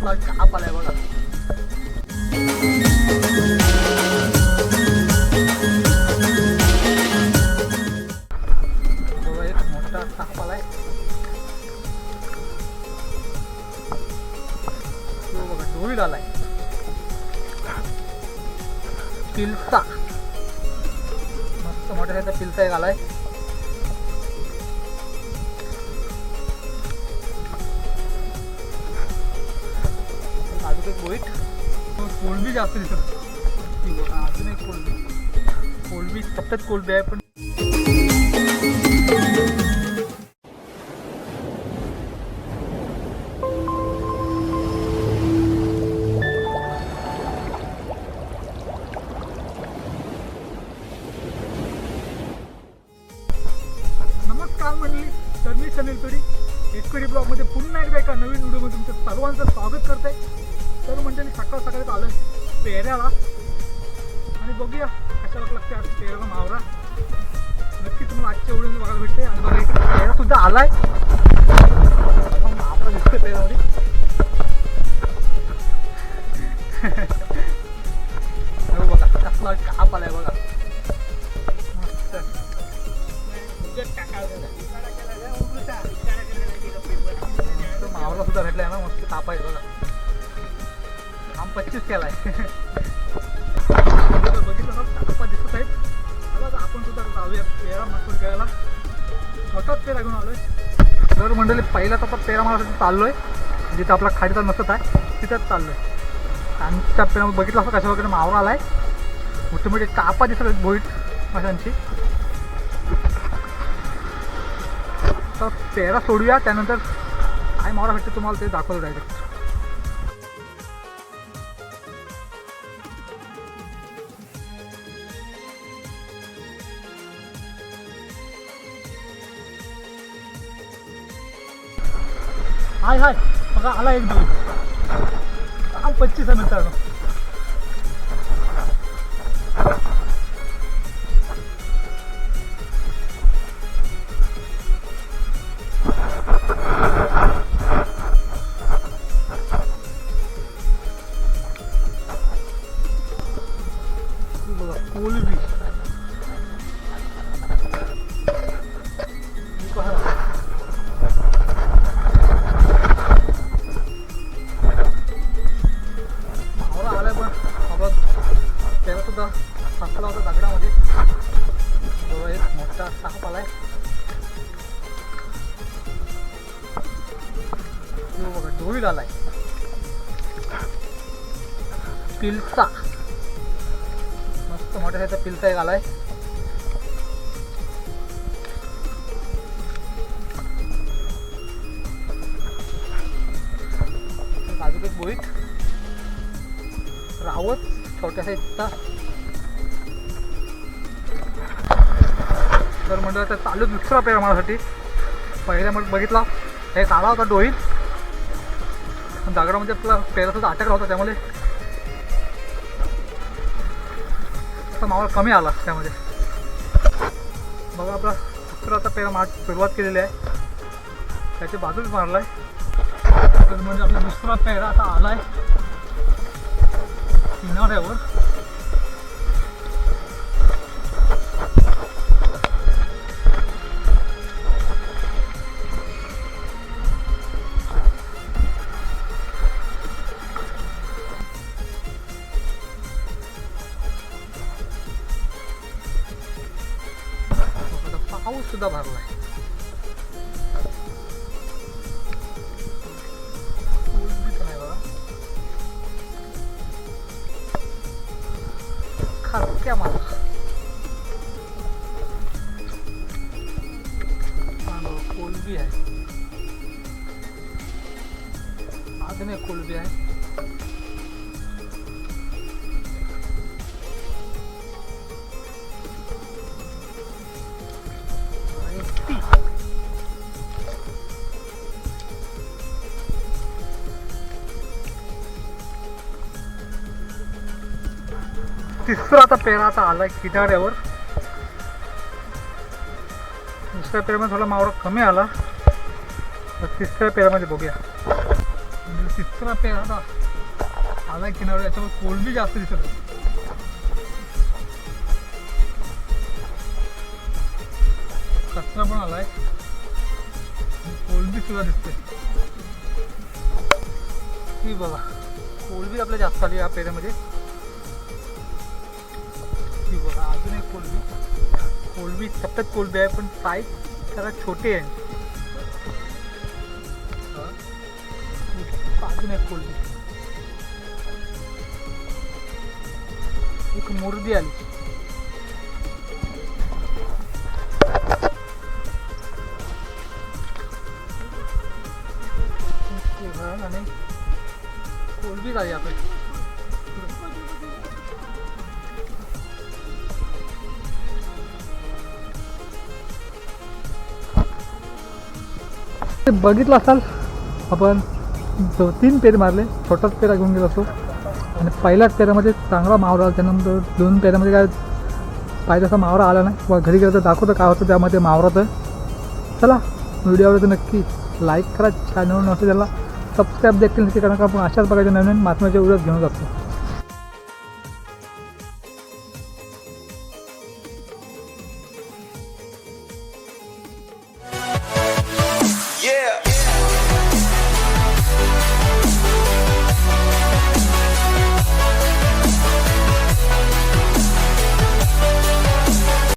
कसला काप आहे बघा. बघा एक मोठा साप आहे. तो बघा डोळी आलाय पिलता मस्त मोठ्या त्याचा पिलसा एक आलाय. कोळंबी जास्त दिसत अजून एक कोळंबी कोळंबी सतत कोळंबी आहे पण नमस्कार मंडळी तर मी सनील पेढी एसपीडी ब्लॉगमध्ये पुन्हा एकदा एका नवीन व्हिडिओमध्ये तुमचं सर्वांचं स्वागत करत आहे मंडळी सकाळ सकाळी आलं पेहऱ्याला आणि बघूया कशा लागते आज पेहऱ्याला मावरा. नक्की तुम्हाला आजच्या व्हिडिओमध्ये बघायला भेटते. आणि बघा इकडे पेहरा सुद्धा आलाय. बघा, मावरा दिसतोय पेऱ्यामध्ये बघा कसला काप आलाय बघा. मावला सुद्धा भेटलाय ना मस्त तापायचं बघा. पच्चीस केला आहे बघितलं ना तापा दिसत आहेत चला आपण सुद्धा जाऊया पेरा मस्त खेळायला. स्वतःच पेरा घेऊन आलोय. तर मंडळी पहिला आता पेरा मारासाठी चाललोय. जिथं आपला खाडीचा नसत आहे तिथंच चाललोय. आमच्या पेरा बघितलं असं कशा वगैरे मावळा आलाय. मोठे मोठे टापा दिसत आहेत बोईट माशांची. तर पेरा सोडूया त्यानंतर काय मावळा भेटते तुम्हाला ते दाखवलं डायरेक्ट हाय हाय. बघा आला एक दोन. हा पच्चीस आहे मित्रांनो. मोठा साप आलाय तो बघा डोळी आलाय पिलसा मस्त मोठ्या त्याचा पिलसा एक आलाय अजून एक बोईट रावत छोट्या साईजचा तर म्हणजे आता चालू दुसरा पेर माझ्यासाठी. पहिल्या मग बघितला. हे आला होता डोईत. पण दगडामध्ये आपला पेराचा अटकला होता त्यामुळे. मावळ कमी आला त्यामध्ये. बघा आपला दुसरा आता पेरा मार सुरुवात केलेली आहे. त्याची बाजूच मारलाय. तर म्हणजे आपला दुसरा पेरा आता आलाय. किनाऱ्यावर आता पाऊस सुद्धा भरला कोळंबी पण आहे खारक्या माला कोलबी आहे. अजून कोलबी आहे. तिसरा आता पेरा आता आलाय किनाऱ्यावर. दुसऱ्या पेरामध्ये थोडा मावळा कमी आला. तर तिसऱ्या पेरामध्ये बघूया. म्हणजे तिसरा पेर आता आला किनारा याच्यावर कोलबी जास्त दिसत कचरा पण आलाय. आणि कोलबी सुद्धा दिसते. ही बघा कोलबी आपल्या जास्त आली या पेऱ्यामध्ये कोलबी कोलबी सतत कोलबी आहे पण साईज छोटे हा. अजून एक कोलबी एक मुर्दी आली। आणि कोलबी आपली ते बघितलं असाल आपण दो तीन पेर मारले छोटाच पेरा घेऊन गेलो असतो. आणि पहिल्याच पेरामध्ये चांगला मावरा आला त्यानंतर दोन पेरामध्ये काय पाहिजे असा मावरा आला नाही. किंवा घरी गेलं तर दाखवतं काय होतं त्यामध्ये मावराचं चला व्हिडिओ आवडतो नक्की लाईक करा चॅनल नसते त्याला सबस्क्राईब देखील नक्की करा कारण आपण अशाच प्रकारचे नवीन बातम्याच्या माध्यमाचे व्हिडिओ घेऊन जातो.